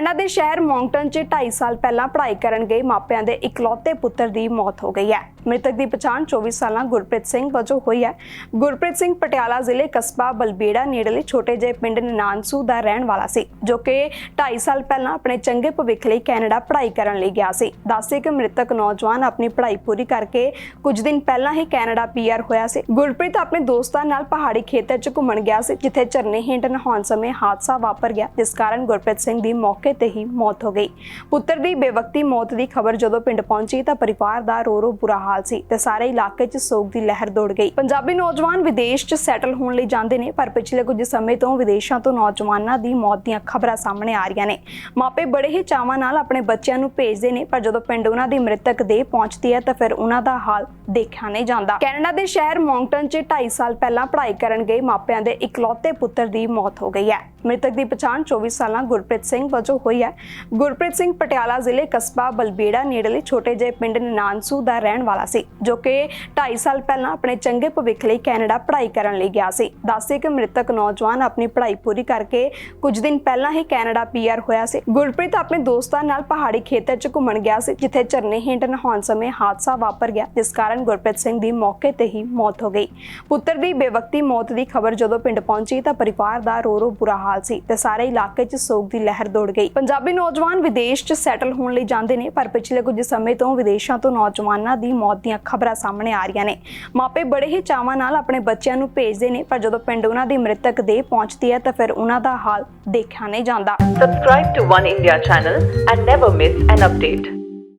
Canada ਦੇ ਸ਼ਹਿਰ ਮੌਂਗਟਨ 'ਚ 2.5 ਸਾਲ ਪਹਿਲਾਂ ਪੜ੍ਹਾਈ ਕਰਨ ਗਏ ਮਾਪਿਆਂ ਦੇ ਇਕਲੌਤੇ ਪੁੱਤਰ ਦੀ ਮੌਤ ਹੋ ਗਈ ਹੈ। ਮ੍ਰਿਤਕ ਦੀ ਪਛਾਣ 24 ਸਾਲਾਂ ਗੁਰਪ੍ਰੀਤ ਸਿੰਘ ਵਜੋਂ ਹੋਈ ਹੈ। ਗੁਰਪ੍ਰੀਤ ਸਿੰਘ ਪਟਿਆਲਾ ਜ਼ਿਲ੍ਹੇ ਕਸਬਾ ਬਲਬੇੜਾ ਨੇੜਲੇ ਛੋਟੇ ਜਿਹੇ ਪਿੰਡ ਨਾਨਸੂ ਦਾ ਰਹਿਣ ਵਾਲਾ ਸੀ, ਜੋ ਕਿ 2.5 ਸਾਲ ਪਹਿਲਾਂ ਆਪਣੇ ਚੰਗੇ ਭਵਿੱਖ ਲਈ ਕੈਨੇਡਾ ਪੜ੍ਹਾਈ ਕਰਨ ਲਈ ਗਿਆ ਸੀ। ਦੱਸਦੇ ਕਿ ਮ੍ਰਿਤਕ ਨੌਜਵਾਨ ਆਪਣੀ ਪੜ੍ਹਾਈ ਪੂਰੀ ਕਰਕੇ ਕੁਝ ਦਿਨ ਪਹਿਲਾਂ ਹੀ ਕੈਨੇਡਾ ਪੀਆਰ ਹੋਇਆ ਸੀ। ਗੁਰਪ੍ਰੀਤ ਆਪਣੇ ਦੋਸਤਾਂ ਨਾਲ ਪਹਾੜੀ ਖੇਤਰ 'ਚ ਘੁੰਮਣ ਗਿਆ ਸੀ, ਜਿੱਥੇ ਝਰਨੇ ਹੇਠ ਨਹਾਉਣ ਸਮੇਂ ਹਾਦਸਾ ਵਾਪਰ ਗਿਆ, ਜਿਸ ਕਾਰਨ ਗੁਰਪ੍ਰੀਤ ਸਿੰਘ ਦੀ ਮੌਕੇ ਤੇ ਹੀ ਮੌਤ ਹੋ ਗਈ। ਪੁੱਤਰ ਦੀ ਬੇਵਕਤੀ ਮੌਤ ਦੀ ਖਬਰ ਜਦੋਂ ਪਿੰਡ ਪਹੁੰਚੀ ਤਾਂ ਪਰਿਵਾਰ ਦਾ ਰੋ ਰੋ ਬੁਰਾ ਹਾਲ ਸੀ ਤੇ ਸਾਰੇ ਇਲਾਕੇ 'ਚ ਸੋਗ ਦੀ ਲਹਿਰ ਦੌੜ ਗਈ। ਪੰਜਾਬੀ ਨੌਜਵਾਨ ਵਿਦੇਸ਼ 'ਚ ਸੈਟਲ ਹੋਣ ਲਈ ਜਾਂਦੇ ਨੇ, ਪਰ ਪਿਛਲੇ ਕੁਝ ਸਮੇਂ ਤੋਂ ਵਿਦੇਸ਼ਾਂ ਤੋਂ ਨੌਜਵਾਨਾਂ ਦੀ ਮੌਤ ਦੀਆਂ ਖਬਰਾਂ ਸਾਹਮਣੇ ਆ ਰਹੀਆਂ ਨੇ। ਮਾਪੇ ਬੜੇ ਹੀ ਚਾਵਾਂ ਨਾਲ ਆਪਣੇ ਬੱਚਿਆਂ ਨੂੰ ਭੇਜਦੇ ਨੇ, ਪਰ ਜਦੋਂ ਪਿੰਡ ਉਹਨਾਂ ਦੀ ਮ੍ਰਿਤਕ ਦੇਹ ਪਹੁੰਚਦੀ ਹੈ ਤਾਂ ਫਿਰ ਉਹਨਾਂ ਦਾ ਹਾਲ ਦੇਖਿਆ ਨਹੀਂ ਜਾਂਦਾ। ਕੈਨੇਡਾ ਦੇ ਸ਼ਹਿਰ ਮੌਂਗਟਨ 'ਚ 2.5 ਸਾਲ ਪਹਿਲਾਂ ਪੜ੍ਹਾਈ ਕਰਨ ਗਏ ਮਾਪਿਆਂ ਦੇ ਇਕਲੌਤੇ ਪੁੱਤਰ ਦੀ ਮੌਤ ਹੋ ਗਈ ਹੈ। ਮ੍ਰਿਤਕ ਦੀ ਪਛਾਣ 24 ਸਾਲਾਂ ਗੁਰਪ੍ਰੀਤ ਸਿੰਘ ਵਜੋਂ ਹੋਈ ਹੈ। ਗੁਰਪ੍ਰੀਤ ਸਿੰਘ ਪਟਿਆਲਾ ਜ਼ਿਲ੍ਹੇ ਕਸਬਾ ਬਲਬੇੜਾ ਨੇੜਲੇ ਛੋਟੇ ਜਿਹੇ ਪਿੰਡ ਨਾਨਸੂ ਦਾ ਰਹਿਣ ਵਾਲਾ ਸੀ, ਜੋ ਕਿ 2.5 ਸਾਲ ਪਹਿਲਾਂ ਆਪਣੇ ਚੰਗੇ ਭਵਿੱਖ ਲਈ ਕੈਨੇਡਾ ਪੜ੍ਹਾਈ ਕਰਨ ਲਈ ਗਿਆ ਸੀ। ਦੱਸਦੇ ਕਿ ਮ੍ਰਿਤਕ ਨੌਜਵਾਨ ਆਪਣੀ ਪੜ੍ਹਾਈ ਪੂਰੀ ਕਰਕੇ ਕੁਝ ਦਿਨ ਪਹਿਲਾਂ ਹੀ ਕੈਨੇਡਾ ਪੀਆਰ ਹੋਇਆ ਸੀ। ਗੁਰਪ੍ਰੀਤ ਆਪਣੇ ਦੋਸਤਾਂ ਨਾਲ ਪਹਾੜੀ ਖੇਤਰ 'ਚ ਘੁੰਮਣ ਗਿਆ ਸੀ, ਜਿੱਥੇ ਝਰਨੇ ਹੇਠ ਨਹਾਉਣ ਸਮੇਂ ਹਾਦਸਾ ਵਾਪਰ ਗਿਆ, ਜਿਸ ਕਾਰਨ ਗੁਰਪ੍ਰੀਤ ਸਿੰਘ ਦੀ ਮੌਕੇ ਤੇ ਹੀ ਮੌਤ ਹੋ ਗਈ। ਪੁੱਤਰ ਦੀ ਬੇਵਕਤੀ ਮੌਤ ਦੀ ਖਬਰ ਜਦੋਂ ਪਿੰਡ ਪਹੁੰਚੀ ਤਾਂ ਪਰਿਵਾਰ ਦਾ ਰੋ ਰੋ ਬੁਰਾ ਹਾਲ ਸੀ ਤੇ ਸਾਰੇ ਇਲਾਕੇ 'ਚ ਸੋਗ ਦੀ ਲਹਿਰ ਦੌੜ ਗਈ। ਪੰਜਾਬੀ ਨੌਜਵਾਨ ਵਿਦੇਸ਼ 'ਚ ਸੈਟਲ ਹੋਣ ਲਈ ਜਾਂਦੇ ਨੇ, ਪਰ ਪਿਛਲੇ ਕੁਝ ਸਮੇਂ ਤੋਂ ਵਿਦੇਸ਼ਾਂ ਤੋਂ ਨੌਜਵਾਨਾਂ ਦੀ ਮੌਤ ਦੀਆਂ ਖਬਰਾਂ ਸਾਹਮਣੇ ਆ ਰਹੀਆਂ ਨੇ ਮਾਪੇ ਬੜੇ ਹੀ ਚਾਵਾਂ ਨਾਲ ਆਪਣੇ ਬੱਚਿਆਂ ਨੂੰ ਭੇਜਦੇ ਨੇ, ਪਰ ਜਦੋਂ ਪਿੰਡ ਉਹਨਾਂ ਦੀ ਮ੍ਰਿਤਕ ਦੇਹ ਪਹੁੰਚਦੀ ਹੈ, ਤਾਂ ਫਿਰ ਉਹਨਾਂ ਦਾ ਹਾਲ ਦੇਖਿਆ ਨਹੀਂ ਜਾਂਦਾ Subscribe to One India channel and never miss an update.